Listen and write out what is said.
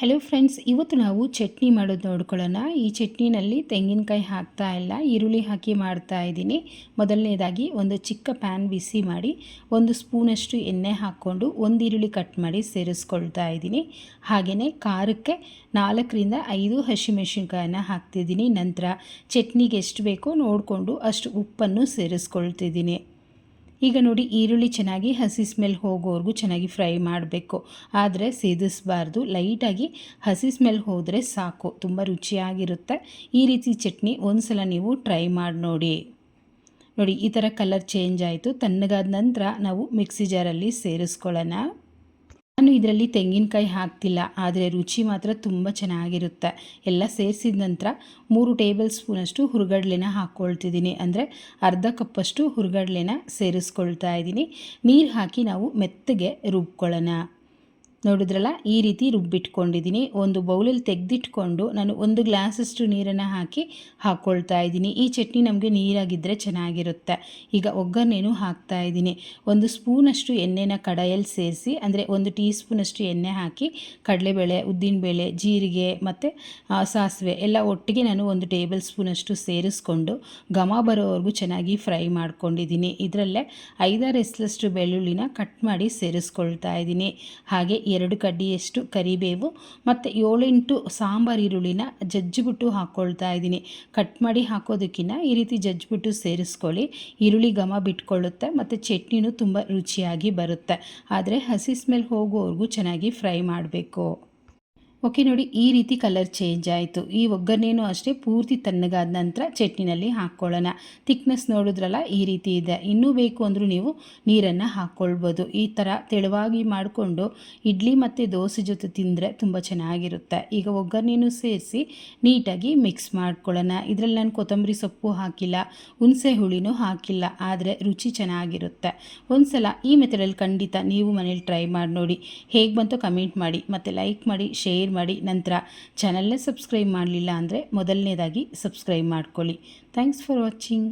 Hello friends ಇವತ್ತು ನಾವು ಚಟ್ನಿ ಮಾಡೋದು ನೋಡ್ಕೊಳ್ಳೋಣ. ಈ ಚಟ್ನಿನಲ್ಲಿ ತೆಂಗಿನಕಾಯಿ ಹಾಕ್ತಾ ಇಲ್ಲ, ಈರುಳ್ಳಿ ಹಾಕಿ ಮಾಡ್ತಾ ಇದ್ದೀನಿ. ಮೊದಲನೇದಾಗಿ ಒಂದು ಚಿಕ್ಕ ಪ್ಯಾನ್ ಬಿಸಿ ಮಾಡಿ, ಒಂದು ಸ್ಪೂನಷ್ಟು ಎಣ್ಣೆ ಹಾಕ್ಕೊಂಡು ಒಂದು ಈರುಳ್ಳಿ ಕಟ್ ಮಾಡಿ ಸೇರಿಸ್ಕೊಳ್ತಾ ಇದ್ದೀನಿ. ಹಾಗೆಯೇ ಖಾರಕ್ಕೆ ನಾಲ್ಕರಿಂದ ಐದು ಹಸಿಮೆಣಸಿನ್ಕಾಯನ್ನ ಹಾಕ್ತಿದ್ದೀನಿ. ನಂತರ ಚಟ್ನಿಗೆ ಎಷ್ಟು ಬೇಕೋ ನೋಡಿಕೊಂಡು ಅಷ್ಟು ಉಪ್ಪನ್ನು ಸೇರಿಸ್ಕೊಳ್ತಿದ್ದೀನಿ. ಈಗ ನೋಡಿ ಈರುಳ್ಳಿ ಚೆನ್ನಾಗಿ ಹಸಿ ಸ್ಮೆಲ್ ಹೋಗೋವರೆಗೂ ಚೆನ್ನಾಗಿ ಫ್ರೈ ಮಾಡಬೇಕು. ಆದರೆ ಸೇದಿಸಬಾರ್ದು. ಲೈಟಾಗಿ ಹಸಿ ಸ್ಮೆಲ್ ಹೋದರೆ ಸಾಕು. ತುಂಬ ರುಚಿಯಾಗಿರುತ್ತೆ. ಈ ರೀತಿ ಚಟ್ನಿ ಒಂದು ಸಲ ನೀವು ಟ್ರೈ ಮಾಡಿ ನೋಡಿ. ನೋಡಿ, ಈ ಥರ ಕಲರ್ ಚೇಂಜ್ ಆಯಿತು. ತಣ್ಣಗಾದ ನಂತರ ನಾವು ಮಿಕ್ಸಿ ಜಾರಲ್ಲಿ ಸೇರಿಸ್ಕೊಳ್ಳೋಣ. ನಾನು ಇದರಲ್ಲಿ ತೆಂಗಿನಕಾಯಿ ಹಾಕ್ತಿಲ್ಲ, ಆದರೆ ರುಚಿ ಮಾತ್ರ ತುಂಬ ಚೆನ್ನಾಗಿರುತ್ತೆ. ಎಲ್ಲ ಸೇರಿಸಿದ ನಂತರ ಮೂರು ಟೇಬಲ್ ಸ್ಪೂನಷ್ಟು ಹುರುಗಡ್ಲೆನ ಹಾಕ್ಕೊಳ್ತಿದ್ದೀನಿ. ಅಂದರೆ ಅರ್ಧ ಕಪ್ಪಷ್ಟು ಹುರುಗಡ್ಲೆನ ಸೇರಿಸ್ಕೊಳ್ತಾ ಇದ್ದೀನಿ. ನೀರು ಹಾಕಿ ನಾವು ಮೆತ್ತಗೆ ರುಬ್ಕೊಳ್ಳೋಣ. ನೋಡಿದ್ರಲ್ಲ? ಈ ರೀತಿ ರುಬ್ಬಿಟ್ಕೊಂಡಿದ್ದೀನಿ. ಒಂದು ಬೌಲಲ್ಲಿ ತೆಗೆದಿಟ್ಕೊಂಡು ನಾನು ಒಂದು ಗ್ಲಾಸಷ್ಟು ನೀರನ್ನು ಹಾಕಿ ಹಾಕ್ಕೊಳ್ತಾ ಇದ್ದೀನಿ. ಈ ಚಟ್ನಿ ನಮಗೆ ನೀರಾಗಿದ್ದರೆ ಚೆನ್ನಾಗಿರುತ್ತೆ. ಈಗ ಒಗ್ಗರಣೆನೂ ಹಾಕ್ತಾ ಇದ್ದೀನಿ. ಒಂದು ಸ್ಪೂನಷ್ಟು ಎಣ್ಣೆನ ಕಡಾಯಲ್ಲಿ ಸೇರಿಸಿ, ಅಂದರೆ ಒಂದು ಟೀ ಸ್ಪೂನಷ್ಟು ಎಣ್ಣೆ ಹಾಕಿ, ಕಡಲೆಬೇಳೆ, ಉದ್ದಿನಬೇಳೆ, ಜೀರಿಗೆ ಮತ್ತು ಸಾಸಿವೆ ಎಲ್ಲ ಒಟ್ಟಿಗೆ ನಾನು ಒಂದು ಟೇಬಲ್ ಸ್ಪೂನಷ್ಟು ಸೇರಿಸ್ಕೊಂಡು ಘಮ ಬರೋವರೆಗೂ ಚೆನ್ನಾಗಿ ಫ್ರೈ ಮಾಡ್ಕೊಂಡಿದ್ದೀನಿ. ಇದರಲ್ಲೇ ಐದಾರು ಎಸ್ಲಷ್ಟು ಬೆಳ್ಳುಳ್ಳಿನ ಕಟ್ ಮಾಡಿ ಸೇರಿಸ್ಕೊಳ್ತಾ ಇದ್ದೀನಿ. ಹಾಗೆ ಎರಡು ಕಡ್ಡಿಯಷ್ಟು ಕರಿಬೇವು ಮತ್ತು ಏಳೆಂಟು ಸಾಂಬಾರು ಈರುಳ್ಳಿನ ಜಜ್ಜಿಬಿಟ್ಟು ಹಾಕ್ಕೊಳ್ತಾ ಇದ್ದೀನಿ. ಕಟ್ ಮಾಡಿ ಹಾಕೋದಕ್ಕಿಂತ ಈ ರೀತಿ ಜಜ್ಜಿಬಿಟ್ಟು ಸೇರಿಸ್ಕೊಳ್ಳಿ. ಈರುಳ್ಳಿ ಘಮ ಬಿಟ್ಕೊಳ್ಳುತ್ತೆ ಮತ್ತು ಚಟ್ನಿನೂ ತುಂಬ ರುಚಿಯಾಗಿ ಬರುತ್ತೆ. ಆದರೆ ಹಸಿ ಸ್ಮೆಲ್ ಹೋಗೋವರೆಗೂ ಚೆನ್ನಾಗಿ ಫ್ರೈ ಮಾಡಬೇಕು. ಓಕೆ, ನೋಡಿ, ಈ ರೀತಿ ಕಲರ್ ಚೇಂಜ್ ಆಯಿತು. ಈ ಒಗ್ಗರಣೆನೂ ಅಷ್ಟೇ ಪೂರ್ತಿ ತಣ್ಣಗಾದ ನಂತರ ಚಟ್ನಿನಲ್ಲಿ ಹಾಕ್ಕೊಳ್ಳೋಣ. ತಿಕ್ನೆಸ್ ನೋಡಿದ್ರಲ್ಲ, ಈ ರೀತಿ ಇದೆ. ಇನ್ನೂ ಬೇಕು ಅಂದರೂ ನೀವು ನೀರನ್ನು ಹಾಕ್ಕೊಳ್ಬೋದು. ಈ ಥರ ತೆಳುವಾಗಿ ಮಾಡಿಕೊಂಡು ಇಡ್ಲಿ ಮತ್ತು ದೋಸೆ ಜೊತೆ ತಿಂದರೆ ತುಂಬ ಚೆನ್ನಾಗಿರುತ್ತೆ. ಈಗ ಒಗ್ಗರಣೆನೂ ಸೇರಿಸಿ ನೀಟಾಗಿ ಮಿಕ್ಸ್ ಮಾಡ್ಕೊಳ್ಳೋಣ. ಇದರಲ್ಲಿ ನಾನು ಕೊತ್ತಂಬರಿ ಸೊಪ್ಪು ಹಾಕಿಲ್ಲ, ಹುಣಸೆ ಹುಳಿನೂ ಹಾಕಿಲ್ಲ, ಆದರೆ ರುಚಿ ಚೆನ್ನಾಗಿರುತ್ತೆ. ಒಂದು ಸಲ ಈ ಮೆಥಡಲ್ಲಿ ಖಂಡಿತ ನೀವು ಮನೇಲಿ ಟ್ರೈ ಮಾಡಿ ನೋಡಿ. ಹೇಗೆ ಬಂತು ಕಮೆಂಟ್ ಮಾಡಿ, ಮತ್ತು ಲೈಕ್ ಮಾಡಿ ಶೇರ್ ಮಾಡಿ ನಂತರ ಚಾನಲ್ನ ಸಬ್ಸ್ಕ್ರೈಬ್ ಮಾಡಲಿಲ್ಲ ಅಂದರೆ ಮೊದಲನೇದಾಗಿ ಸಬ್ಸ್ಕ್ರೈಬ್ ಮಾಡ್ಕೊಳ್ಳಿ. Thanks for watching